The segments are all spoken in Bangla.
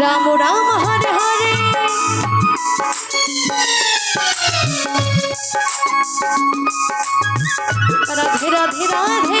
রাম রাম হরে হরে। রাধে রাধে রাধে।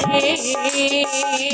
রাম হরে হরে